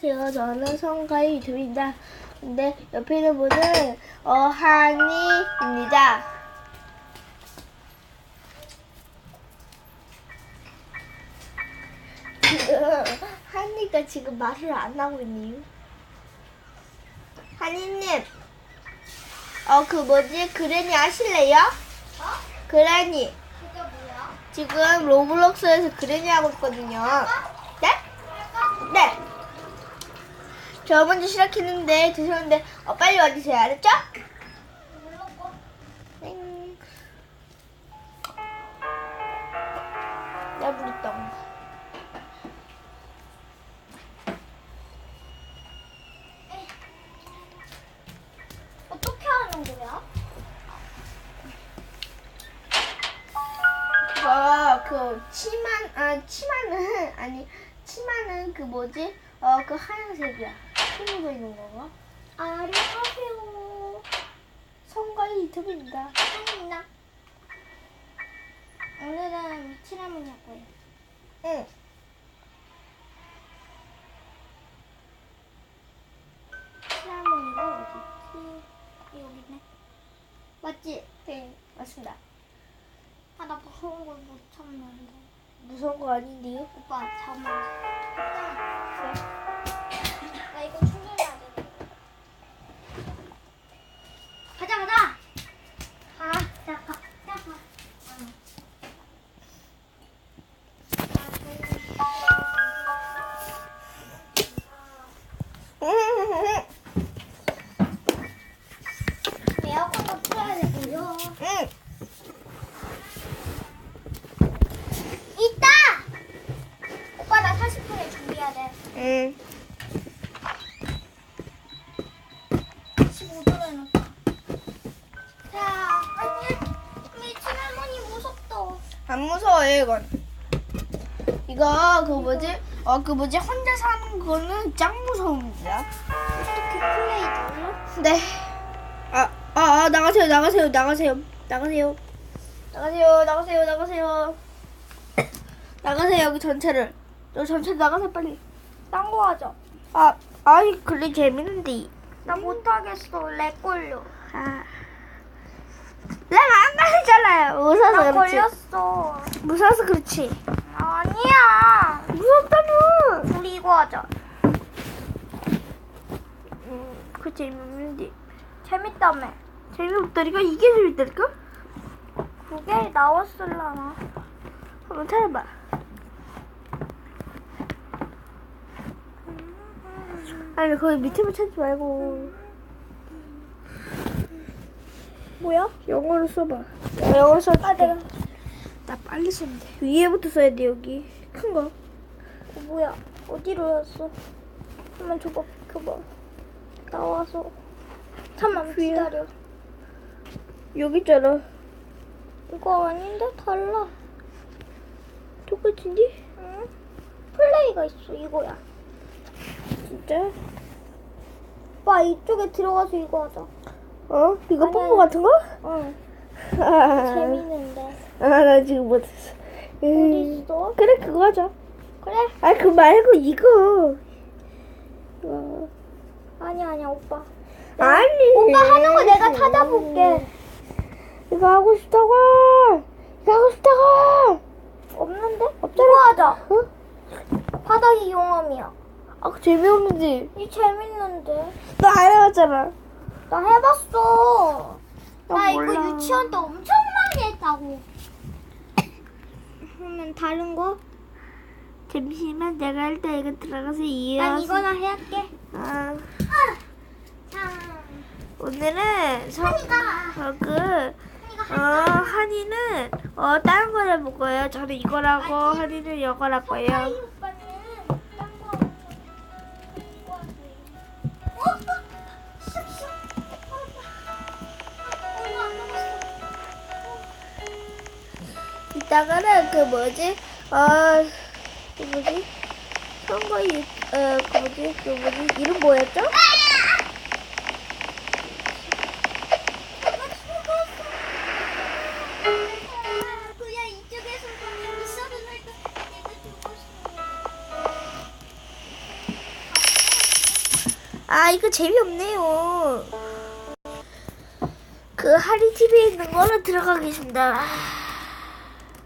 안녕하세요. 저는 성가희 유튜브입니다. 근데 옆에 있는 분은 어, 한이입니다. 지금 한이가 지금 말을 안 하고 이유? 한이님, 어, 그 뭐지? 그랜이 하실래요? 어? 그랜이. 그게 뭐야? 지금 로블록스에서 그랜이 하고 있거든요. 네? 네. 저 먼저 시작했는데 죄송한데 어, 빨리 와주세요. 알았죠? 땡. 내가 부렸던 거. 어떻게 하는 거야? 그거 그 치마 아 치마는 아니 치마는 그 뭐지? 어 그 하얀색이야. 손으로 있는 거가. 안녕하세요. 성과의 유튜브입니다. 한입니다. 오늘은 치라문이 할 거예요. 응. 치라문이가 어딨지? 여기 있네. 맞지? 네 맞습니다. 아, 나 무서운 걸 못 참는데. 무서운 거 아닌데요? 오빠, 잠깐만. 일단, 나 이거 그 뭐지? 어 그 뭐지? 혼자 사는 거는 짱 무서웁니다. 어떻게 플레이 눌러? 네. 아, 아, 아 나가세요, 나가세요, 나가세요, 나가세요, 나가세요, 나가세요, 나가세요. 나가세요 여기 전체를. 너 전체 나가세요 빨리. 딴 거 하자. 아, 아이 그래 재밌는데. 나 못하겠어. 렉 걸려. 아. 나안 가잖아요. 무서워서 나 그렇지. 걸렸어. 무서워서 그렇지. 아니야. 무섭다며. 우리 이거 하자. 음, 그 재밌는데. 재밌다며. 재미없다니까 이게 재밌다니까? 그게 나왔을라나. 한번 찾아봐. 아니 거기 밑에만 찾지 말고 뭐야? 영어로 써봐. 야, 영어로 써. 아, 내가. 나 빨리 쓰면 돼. 위에부터 써야 돼 여기 큰 거. 어, 뭐야? 어디로 였어? 한번 줘봐. 비켜봐. 나와서. 잠깐만 위에. 기다려. 여기 있잖아. 이거 아닌데? 달라. 똑같은데? 응? 플레이가 있어. 이거야. 진짜? 오빠 이쪽에 들어가서 이거 하자. 어? 이거 아니야. 뽀뽀 같은 거? 응. 아, 재밌는데. 아, 나 지금 못했어. 음, 있어? 그래 그거 하자. 그래? 아 그 말고 이거. 어. 아니야 아니야 오빠. 아니. 오빠 하는 거 내가 찾아볼게. 이거 하고 싶다고. 이거 하고 싶다고. 없는데? 이거 하자. 어? 바닥 이용함이야. 아 재미없는데. 이 재밌는데. 나 안 해봤잖아. 나 해봤어. 나나 이거 몰라. 유치원 때 엄청 많이 했다고. 그러면 다른 거? 잠시만 내가 일단 이거 들어가서 이해. 난 이거나 해할게. 아, 자, 오늘은 성 한이가 어, 그 한이가 어, 한이는 어 다른 걸 해볼 거예요. 저는 이거라고 한이는 할 거예요. 이따가는 그 뭐지? 어, 그 뭐지? 선거 유, 어, 그 뭐지? 그 뭐지? 이름 뭐였죠? 아 이거 재미없네요. 그 하리 TV에 있는 거는 들어가겠습니다.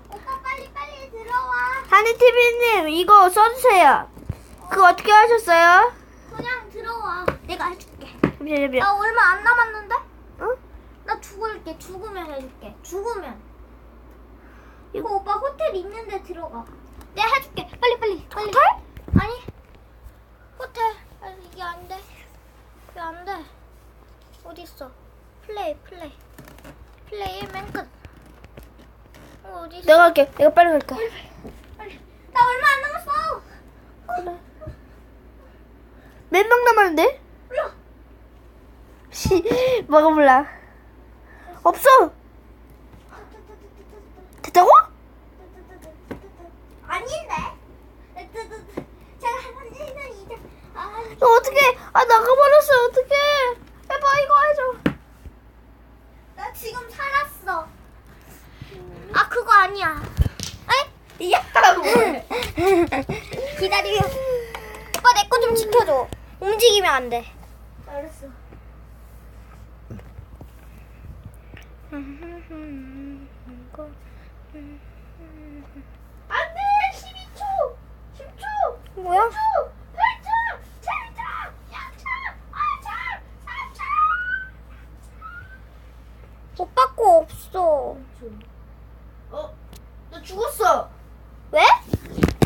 오빠 빨리 빨리 들어와. 하리 TV님 이거 써주세요. 그거 어떻게 하셨어요? 그냥 들어와. 내가 해줄게. 잠시만요. 나 얼마 안 남았는데? 응? 나 죽을게. 죽으면 해줄게. 죽으면. 이거 오빠 호텔 있는데 들어가. 내가 해줄게. 빨리 빨리 빨리. 호텔? 아니. 호텔. 아니, 이게 안 돼. 이게 안 돼. 어디 있어? 플레이 플레이. 플레이 맨 끝. 어, 어디 있어? 내가 할게. 내가 빨리 갈게. 빨리. 나 얼마 안 남았어. 몇명 남았는데? 몰라. 씨, 몰라. 없어. 됐다고? 아닌데? 제가 한지는 이제 아 이거 어떻게? 아 나가버렸어. 어떻게? 해봐 이거 해줘. 나 지금 살았어. 아 그거 아니야. 야, 기다려. 오빠 내 거 좀 지켜줘. 움직이면 안 돼. 알았어. 안 돼. 12초. 10초. 뭐야? 8초. 7초. 6초. 5초. 3초. 오빠 거 없어. 어, 너 죽었어. 왜?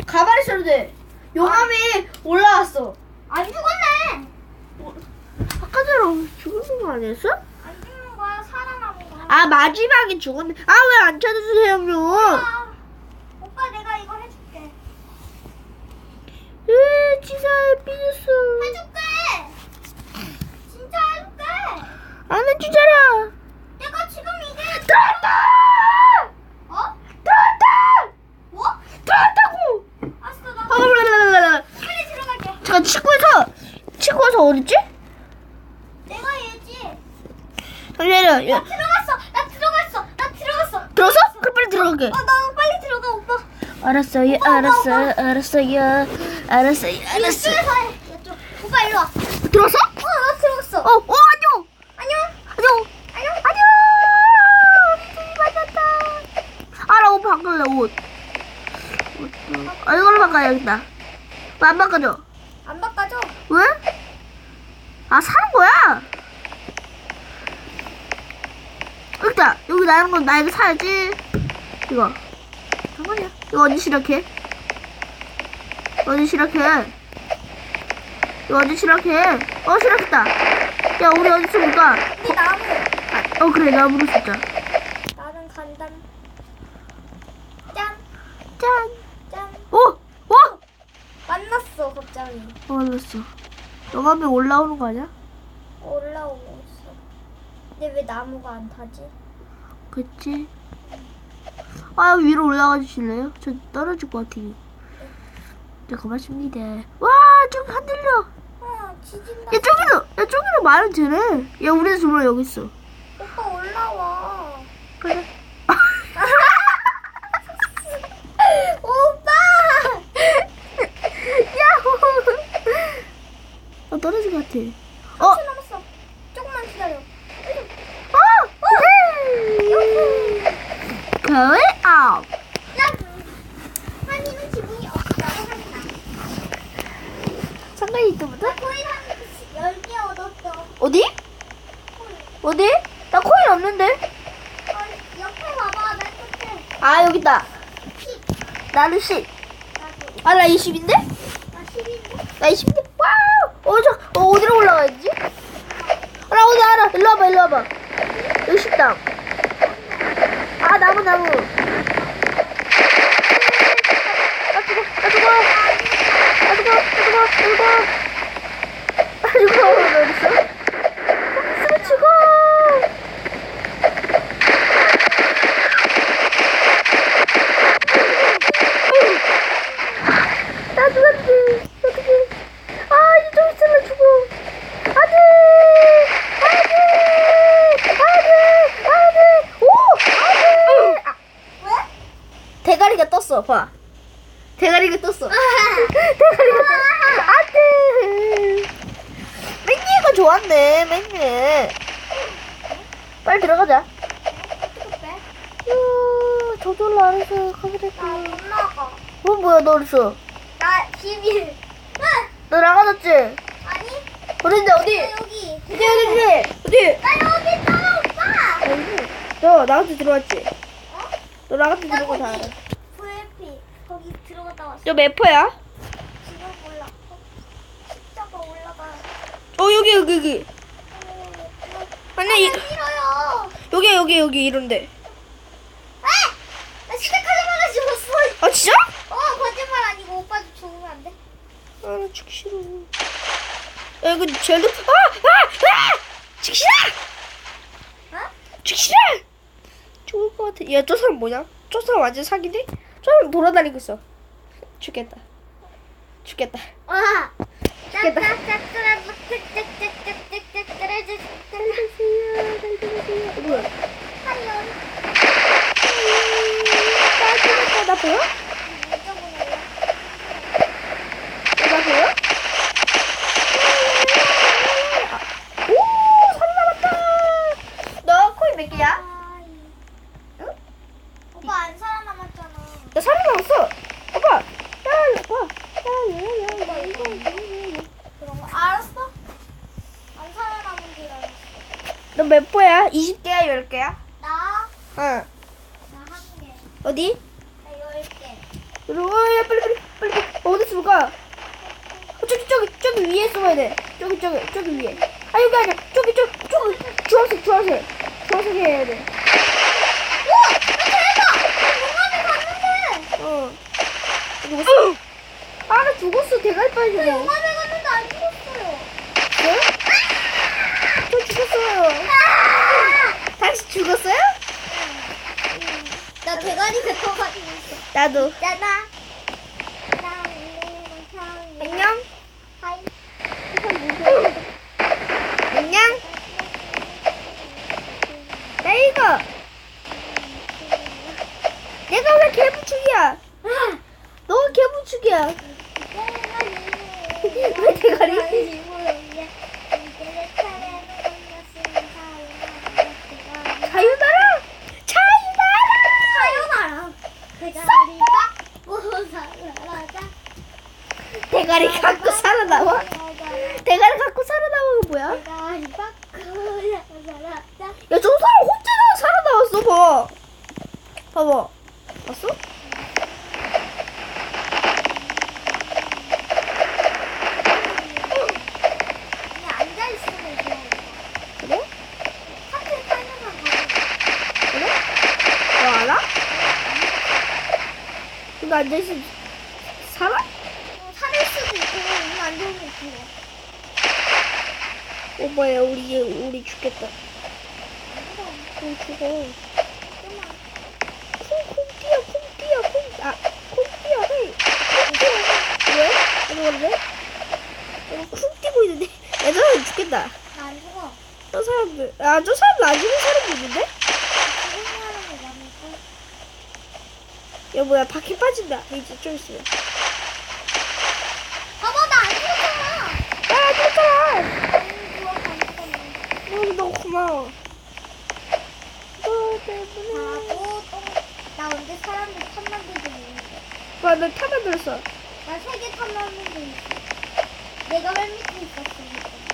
가만히 있어도 돼. 용암이 올라왔어. 안 죽었네. 아까 전에 죽은 거 아니었어? 안 죽는 거야. 살아남은 거야. 아 마지막에 죽었네. 아 왜 안 찾아주세요 형님? 아, 오빠 내가 이거 해줄게. 으 지사에 삐졌어. 해줄게. 진짜 해줄게. 안 해주잖아. 내가 지금 이게 들어왔다. 어? 들어왔다. 뭐? 들어왔다고. 알았어 나 아, blablabla. 빨리 들어갈게. 잠깐 친구에서 친구에서 어딨지? 내가 얘지. 잠시만요. 나 야, 들어갔어. 나 들어갔어. 나 들어갔어. 들어서? 그럼 빨리 들어갈게. 어, 나 빨리 들어가 오빠. 알았어요. 오빠, 알았어요. 알았어요. 알았어요. 알았어요. 이쪽에서 해. 이쪽. 오빠 일로 와. 어, 들어서? 나 들어갔어. 어, 어 안녕. 안녕. 안녕. 안녕. 안녕. 맞았다. 아, 나옷 바꿀래 옷. 옷, 옷. 아, 이걸로 바꿔야겠다. 왜안 바꿔줘? 안 바꿔줘. 왜? 아, 사는 거야? 여기다. 여기 나는 건 나 이거 사야지. 이거. 잠깐만요. 이거 언제 시작해? 언제 시작해? 이거 언제 시작해? 어, 시작했다. 야, 우리 어디서 볼까? 이 나무. 아, 어, 그래. 나무로 진짜. 나는 간담. 짠. 짠. 짠. 오! 오! 만났어 갑자기. 어, 알았어. 영암에 올라오는 거 아니야? 올라오고 있어. 근데 왜 나무가 안 타지? 그치? 아, 위로 올라가 주실래요? 저 떨어질 것 같아요. 네, 고맙습니다. 와, 저기 흔들려. 어, 지진다. 야, 저기도, 야, 저기도 말은 되네. 야, 우리 정말 여기 있어. 오빠 올라와. 그래. 오빠! 야호! 어, 떨어질 것 같아. 어! 10초 남았어. 조금만 기다려. 어! 네! 거울 업! 야! 한이는 지붕이 없다고 한다. 상관이 있다보다? 거의 한 10개 얻었어. 어디? 어디? 나 코인 없는데? 어, 옆에 봐봐. 나 끝에. 아, 여기 있다. 10. 나는 10. 나도. 아, 나 20인데? 나 10인데? 나 20인데? 와우! 어, 저, 어, 어디로 올라가야 되지? 아, 나 어디 알아. 일로 와봐, 일로 와봐. 여기 식당. 아, 나무, 나무. 나 죽어, 나 죽어. 나 죽어, 나 죽어, 나 죽어. 나 죽어, 너 어딨어? 거기 있으면 죽어. 나 죽었지. 어떡해. 아, 이제 좀 있으면 죽어. 안 돼! 안 돼! 안 돼! 안 돼! 오! 안 돼! 아, 왜? 대가리가 떴어, 봐. 대가리가 떴어. 대가리가 떴어. 안 돼! 없네, 맨날. 빨리 들어가자. 유, 저절로 안에서 가게 됐다. 나못 나가. 어, 뭐야, 너 어딨어? 나 비밀. 아! 너 나가졌지? 아니, 어딘데, 어디? 나 여기. 어디, 어디, 어디? 나 여기 있잖아, 오빠. 너 나한테 들어왔지? 어? 너 나한테 나 들어온 거다 알아. 거기 VIP 거기 들어갔다 왔어. 저 매퍼야? 어? 여기, 여기, 여기. 아니, 이, 싫어요. 여기, 여기, 여기, 이런데. 아! 나 시작하자마자 죽었어. 아, 진짜? 어, 거짓말 아니고 오빠도 죽으면 안 돼? 아, 나 죽기 싫어. 야, 이거 제일 높, 아! 아! 아! 죽기 싫어! 어? 죽기 싫어! 죽을 것 같아. 야, 저 사람 뭐냐? 저 사람 완전 사기네? 저 사람 돌아다니고 있어. 죽겠다. 죽겠다. 와. 죽겠다. 어, 뭐야? 나 죽겠다. 나 보여? 나 보여? 아, 오! 살아남았다! 너 코인 몇 개야? 응? 오빠 안 살아남았잖아. 나 살아남았어! 봐봐! 야, 봐! 야, 야, 야, 야, 이거, 이거, 이거. 그런 거 알았어? 안 살아남은 줄 알았어. 너 몇 포야? 20개야, 10개야? 나, 응. 나 한 개. 어디? 나 열 개. 그리고, 어, 야, 빨리, 빨리, 빨리, 빨리. 어디 숨을까? 어, 저기, 저기, 저기 위에 숨어야 돼. 저기, 저기, 저기 위에. 아, 여기 아니야. 저기, 저기, 저기, 주황색, 주황색. 주황색 해야 돼. 우와! 나 대박! 나 용암에 갔는데! 어. 누구 아, 나 죽었어. 대가리 나 빠지고. 용암에 갔는데 안 죽었어요. 네? 저 죽었어요. 아! 당신 죽었어요? 나 대가리 뱉어가지고 있어. 나도. 있잖아. 안녕. 하이. 안녕. 나 이거. 내가 왜 개부축이야? 너가 개부축이야. 왜 대가리? 자유나라. 자유나라. 대가리 받고 살아가자. 대가리 갖고 살아나와. 대가리 갖고 살아나와 뭐야? 야, 저 사람 혼자 살아나왔어, 봐. 봐봐. 봤어? 그냥 앉아있으면 좋아. 그래? 카페 살면서 가자. 그래? 너 알아? 근데 앉아있으면 살아? 어, 살일 수도 있고, 운안 좋으면 죽어. 오빠야, 우리, 우리 죽겠다. 우리 죽어. 좀만. 쿵쿵 뛰어, 쿵 뛰어, 쿵. 아, 쿵 뛰어, 헤이. 쿵 뛰어. 왜? 왜 그래? 어, 쿵 뛰고 있는데. 야, 저 사람 죽겠다. 나 안 죽어. 저 사람들. 아, 저 사람 나중에 사람도 있는데? 죽은 사람이 많을까? 야, 뭐야, 바퀴 빠진다. 이제 좀 있으면. 봐봐, 나안 죽었잖아. 야, 쫓아! 응, 좋아, 감사합니다. 너무 너무 고마워. 너 때문에. 하고, 또, 나 언제 사람들 탑 만들지 모르겠어. 와, 너 타만 들었어. 나 세계 탑 만든 적 있어. 내가 맨 밑에 있었어.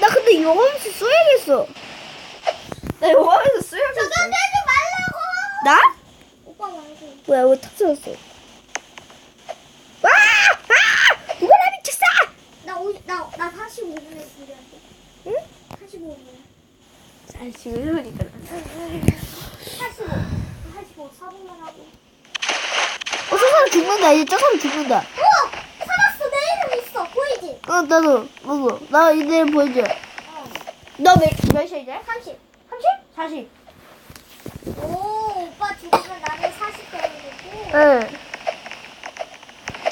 나 근데 영화에서 써야겠어. 나 영화에서 써야겠어. 저건 되지 말라고! 나? 오빠 말고. 뭐야 왜 탑승했어? 와! 아! 누가 나 미쳤어? 나, 오, 나, 나 45분에 불렸는데. 응? 45분. 아 지금 이러니까. 45. 45. 4분만 하고. 어, 저 사람 죽는다. 이제 저 사람 죽는다. 어, 나도. 뭐고? 나 이제 보여줘. 어, 너몇 몇 시야 이제? 30. 30? 40. 오, 오빠 죽으면 나는 40 되는 거고. 예.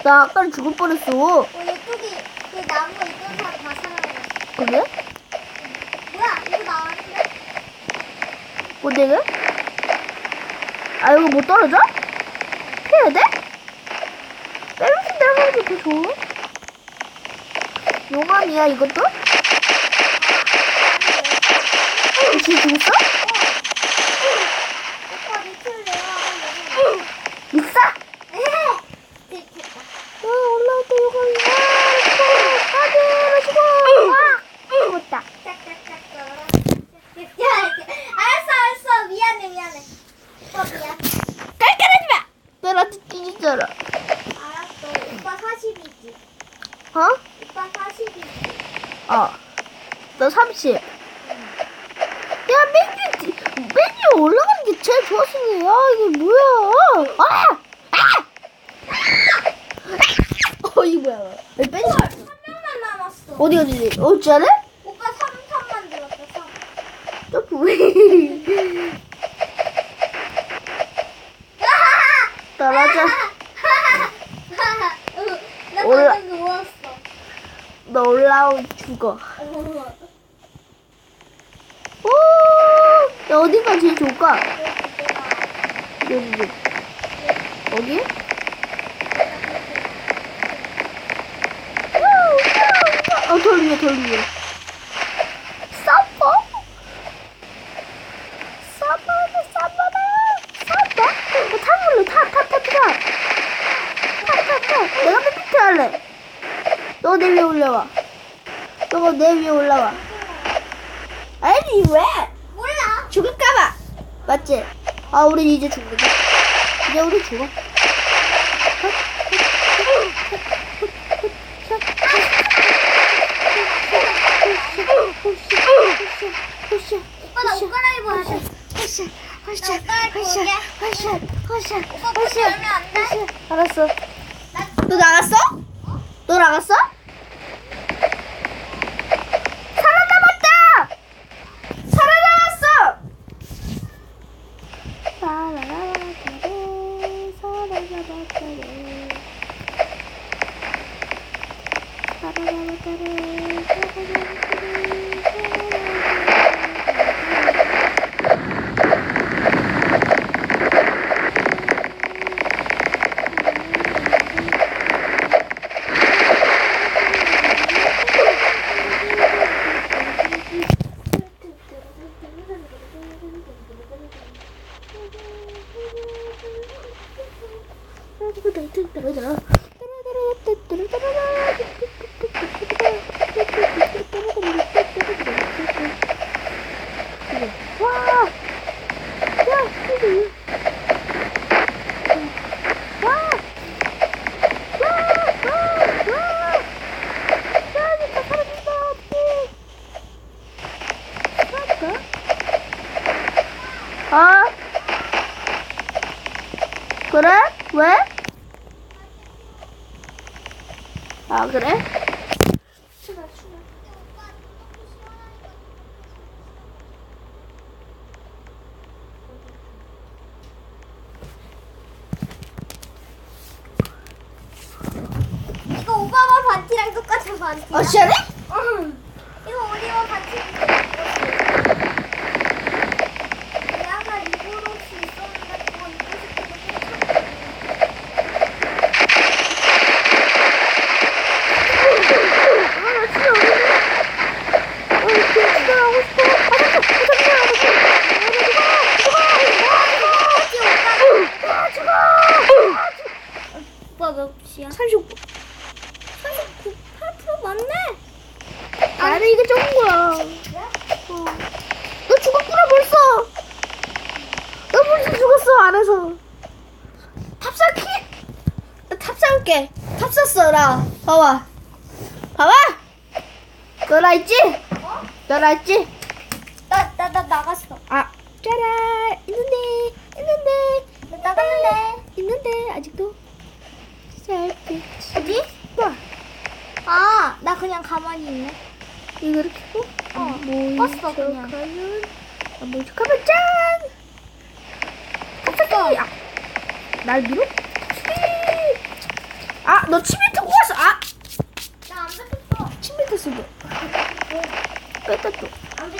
나 아까 죽을 뻔했어. 어, 예쁘게 그 나무 있던 사람 다 살아났어. 그래? 뭐야, 이거 나왔는데? 뭔데 이게? 아 이거 못 떨어져? 피해야 돼? 빼면서 내려가는 게더 좋아? 용암이야 이것도? 어, 지금 죽었어? 오빠 밑으로 내려가면 있어? 들켰다. 어 올라왔다 용암이야 안돼 나 죽어 아 죽었다 짝짝짝 떨어라. 야, 알았어, 알았어. 미안해, 미안해. 오빠 미안. 깔깔하지 마! 내 나한테 찢었잖아 알았어. 오빠 40이지. 어? 오빠 40이지. 어너 30. 야 맨 위에 맨 위에 올라가는 게 제일 좋았으니 야 이게 뭐야 아! 아! 어 이거 뭐야 맨 위에 한 명만 남았 어. 어디 어디 어 잘해? 오빠 3, 3 만들었어, 3. 점프 떨어져 나 올라- 방금 누웠어. 너 올라오면 죽어 어. 오! 야 어디가 제일 좋을까? 여기 여기 어디? 어, 돌 위에, 돌 위에. 사퍼? 사퍼다, 사퍼다, 사퍼? 어, 타볼래, 타, 타, 타, 타. 타, 타, 타. 내가 맨 밑에 할래. 너 내 위에 올라와. 너가 내 위에 올라와. 아니, 왜? 몰라. 죽을까봐. 맞지? 아, 우리 이제 죽는다. 이제 우리 죽어. 오빠 나 옷 갈아입어야 돼. 허샤, 오빠 문 열면 안 돼? 알았어. 나너 나갔어? 너 나갔어? 살아남았다! 살아남았어! 살아남았다래, 살아남았다래. 살아남았다래, 살아남았다래, 살아남았다래. 와! 야, 이거. 와! 와! 와! 와! 야, 진짜 사라진다. 어떡해. 사라질까? 아? 그래? 왜? 아, 그래? 출발, 출발. 이거 오바마 반티랑 똑같은 반티야. 어, 시원해? 응. 이거 오리오 반티. 내가 입을 옷이 있었는데 그거 입고 싶어서 아, 나 진짜 어린데? 어, 진짜 진짜 하고 싶어. 아, 잠깐, 아, 잠깐, 아, 죽어! 아, 죽어! 오빠 몇 시야? 39. 39, 8% 맞네. 나는 이거 적은 거야. 어. 너 죽었구나, 벌써. 너 벌써 죽었어, 안에서. 탑 쌓기? 나탑 쌓을게. 탑 쌌어, 나. 봐봐. 봐봐! 너나 있지? 어? 있지? 나, 나, 나 나갔어. 아, 짜라. 있는데, 있는데, 나 나갔는데. 있는데, 아직도. 쌀게. 어디? 봐. 아, 나 그냥 가만히 있네. 이거 이렇게 고 어, 뭐 껐어, 그냥. 뭐 척하면 짠! 갑자기 아, 날 밀어? 아, 너 침뱉 타고 왔어. 아, 나안 뱉었어. 침뱉었어. 너. 또. 안. 안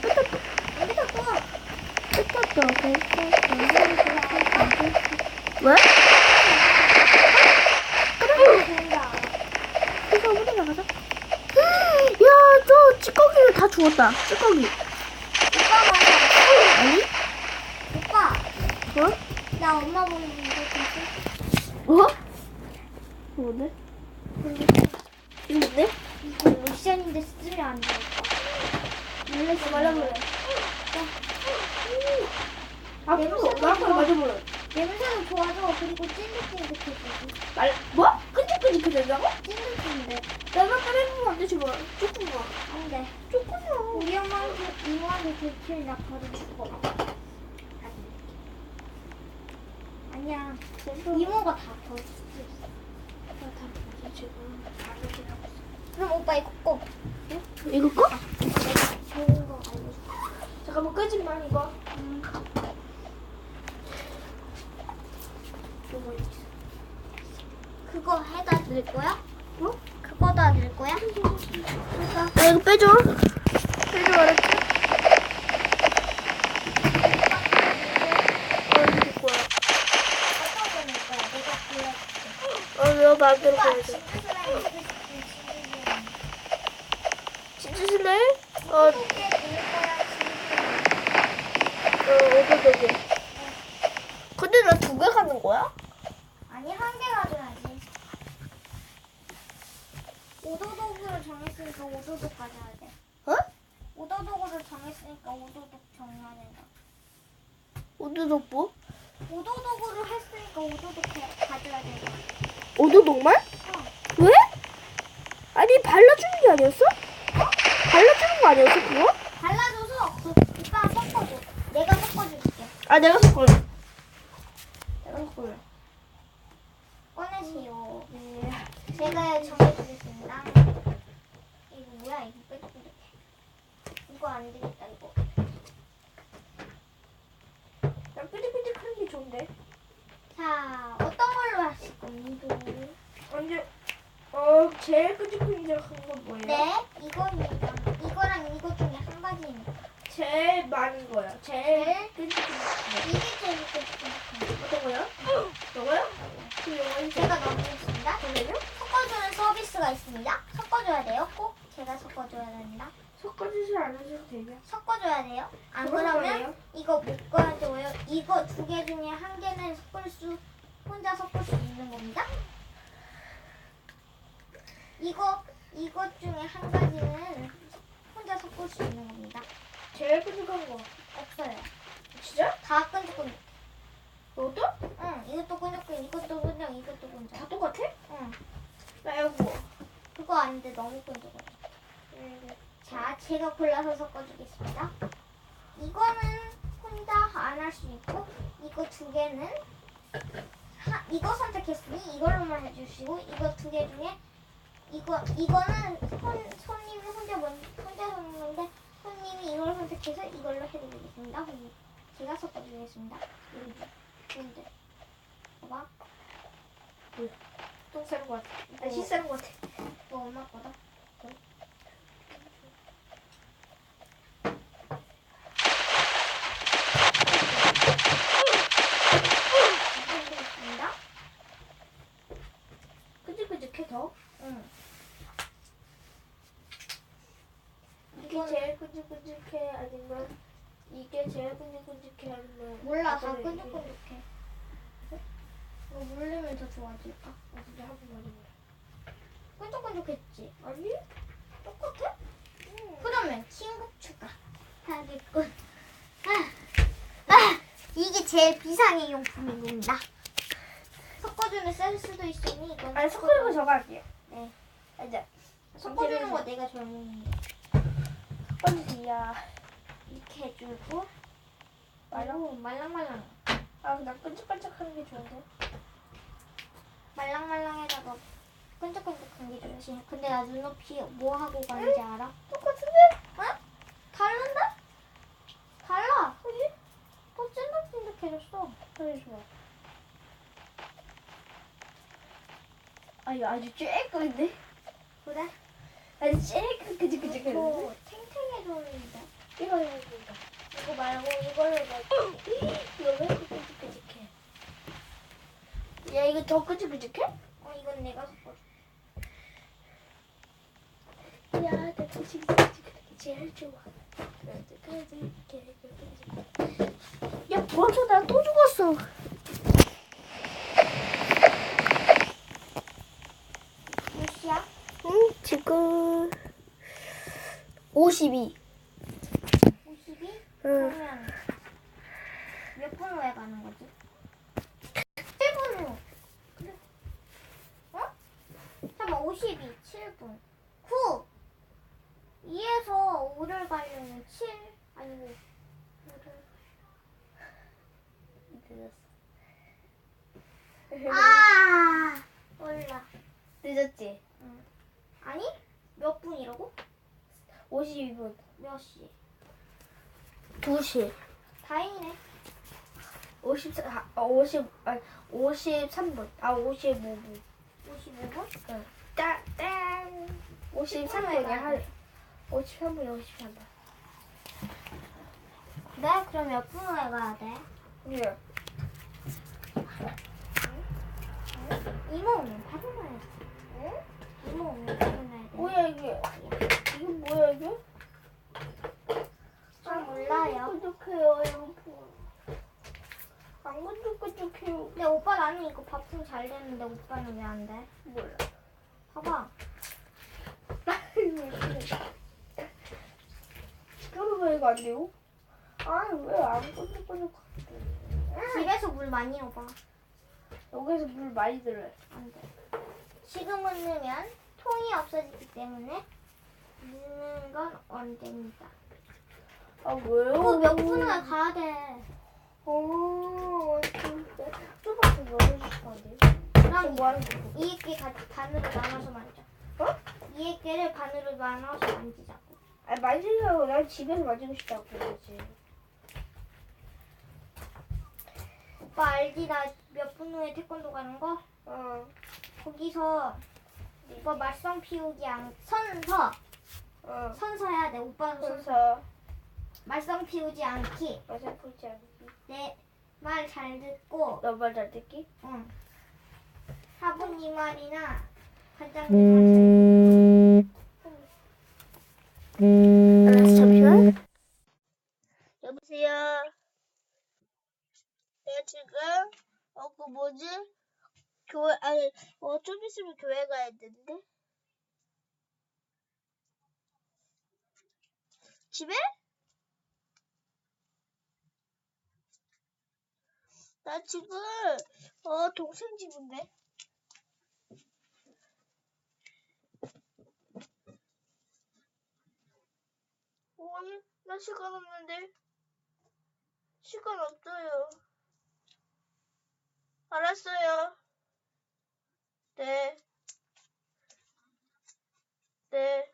뱉었어. 안 또. 뺐다 또. 왜? 이거 어디 나가자. 야, 저 찌꺼기를 다 주웠다. 찌꺼기. 오빠 말이야. 아니? 오빠, 어? 나 엄마 보는 거 어? 뭔데? 이거 뭔데? 이거 로션인데 쓰면 안 돼. 몰래 말라볼래. 아, 냄새도 나한테 좋아. 맞아볼래. 냄새도 좋아져. 그리고 찐득찐득해지고. 말, 뭐? 끈적끈적 된다고? 찐득찐득. 내가 꺼내보면 안 되지, 뭐. 조금만. 안 돼. 조금만. 우리 엄마한테 이모한테 대필 나 버리고 싶어. 아니야. 이모가 다 버릴 수 있어. 그럼 오빠 이거 꼭 이거 꺼? 좋은 거 알려줄게. 잠깐만 끄지 마, 이거. 그거 해다 넣을 거야? 어? 그거다 넣을 거야? 나 이거 빼줘. 빼줘, 알았지? 어? 내가 마음대로 보여줘. 진짜 슬라임 어, 어디, 어디. 근데 나 두 개 가는 거야? 아니 한 개 가져야지. 오도독으로 정했으니까 오도독 가져야 돼. 어? 오도독으로 정했으니까 오도독 정해야 된다. 오도독 뭐? 오도독으로 했으니까 오도독 해- 가져야 된다. 오도독만? 어. 왜? 아니, 발라주는 게 아니었어? 발라주는 거 아니었어, 그거? 발라줘서 그 오빠 섞어줘. 내가 섞어줄게. 아, 내가 섞을래. 내가 섞을래. 꺼내세요. 네. 제가 정해주겠습니다. 이거 뭐야? 이거 뾰족뾰족해. 이거 안 되겠다 이거. 난 삐직삐직하는 게 좋은데. 자 어떤 걸로 하실 겁니다. 언제, 어, 제일 삐직삐직한 건 뭐예요? 네, 이겁니다. 이거랑 이거 중에 한 가지입니다. 제일 많은 거요. 제일 제일 삐직삐직한 이게 제일 거. 어떤 거요? 이거요? 그 영원히 제가 넣어보겠습니다. 잠깐만요. 섞어주는 서비스가 있습니다. 섞어줘야 돼요. 꼭 제가 섞어줘야 된다. 섞어주지 않으셔도 되냐? 섞어줘야 돼요. 안 그건 그러면 뭐예요? 이거 못 가져요. 이거 두 개 중에 한 개는 섞을 수 혼자 섞을 수 있는 겁니다. 이거 이것 중에 한 가지는 혼자 섞을 수 있는 겁니다. 제일 삐직한 거. 없어요. 진짜? 다 끈적끈적. 너도? 응, 이것도 끈적끈적, 이것도 끈적, 이것도 끈적. 다 똑같아? 응, 나 이거. 그거 아닌데 너무 끈적끈적. 자, 제가 골라서 섞어주겠습니다. 이거는 혼자 안 할 수 있고, 이거 두 개는 하, 이거 선택했으니 이걸로만 해주시고, 이거 두 개 중에 이거 이거는 손 손님이 혼자 먼 섞는데 손님이 이걸 선택해서 이걸로 해드리겠습니다. 손님. 제가 섞어드리겠습니다. 여기 근데 봐봐, 똥 싸는 거 같아. 이거, 나 씻는 거 같아. 이거 엄마 거다. 끄직끄직해 더. 응. 이게 이건- 제일 끈적끈적해 아니면 이게 제일 끈적끈적해 다 어떤 게? 끈적끈적해 이거 물리면 더 좋아질까? 아 한번 말해보래. 끈적끈적했지? 아니? 똑같아? 응. 그러면 친구 추가 하겠군 아, 아, 이게 제일 비상의 용품인 겁니다 섞어주는 셀 수도 있으니 이건 아니 거 저거 할게요. 네. 이제 섞어주는 거 내가 젊은데 섞어주세요. 이렇게 해주고 말랑? 말랑말랑. 아, 나 끈적끈적하는 게 좋은데. 말랑말랑해다가 끈적끈적한 게 좋지. 근데 나 눈높이 뭐 하고 가는지 알아? 똑같은데? 어? 다른데? 달라. 그지? 어, 더 찐득찐득해졌어. 그래 좋아. 아, 이거 아주 쬐끈데? 그래? 아주 쬐끈 그지 그지 그지. 어, 탱탱해졌는데. 이거 이거 이거. 말고 이걸로 내. 이거 왜 이렇게 끄직끄직해? 야 이거 더 끄직끄직해? 어 이건 내가 섞어. 야, 나 끄직끄직끄직 제일 좋아. 야 벌써 나 또 죽었어. 몇이야? 응 지금 52. 52? 응. 그러면 몇 분 후에 가는 거지? 7분 후. 그래. 어? 잠깐만 52, 7분. 9. 2에서 5를 가려면 7 아니고 5를. 늦었어. 아 몰라. 늦었지? 응. 아니? 몇 분이라고? 52분. 몇 시? 2시. 다행이네. 54, 아, 50, 아니, 53분. 아, 55분. 55분? 응. 짠, 짠. 53분이야. 한 53분이 53분. 네? 그럼 몇분 후에 가야 돼? 예. 이모 오면 바로 가야지. 응? 이모 오면 바로 가야 돼. 뭐야, 이게? 이게 뭐야, 이게? 잘 몰라요. 끈적해요, 이거. 안 끈적끈적해요. 근데 오빠 나는 이거 밥통 잘 되는데 오빠는 왜 안 돼? 몰라. 봐봐. 그럼 왜 이거 안 돼요? 아니, 왜안 끈적끈적 집에서 물 많이 넣어봐. 여기서 물 많이 들어요. 안 돼. 지금은 넣으면 통이 없어지기 때문에 넣는 건 안 됩니다. 아, 왜요? 이거 몇분 후에 가야 돼. 어, 진짜. 넣어주시면 안 돼요? 그럼 뭐 하는 거야? 이 액기 가- 반으로 나눠서 만져. 어? 이 액기를 반으로 나눠서 만지자고. 아, 만지려고 난 집에서 만지고 싶다고 그러지. 오빠 알지? 나 몇 분 후에 태권도 가는 거? 어, 거기서 오빠 말썽 피우기 안 선서 어. 선서 해야 돼. 오빠는 선서. 그래서 말썽 피우지 않기. 맞아 보지 않기. 내 말 잘 듣고 너 말 잘 듣기? 응. 사부님 말이나 관장님 말 알았어, 잠시만. 여보세요. 내가 지금 어 그 뭐지? 교회 아니 어좀 있으면 교회 가야 되는데. 집에? 나 지금 어 동생 집인데. 오늘 나 시간 없는데 시간 없어요. 알았어요. 네. 네.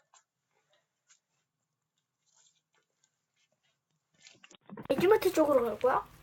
에지마트 쪽으로 갈 거야?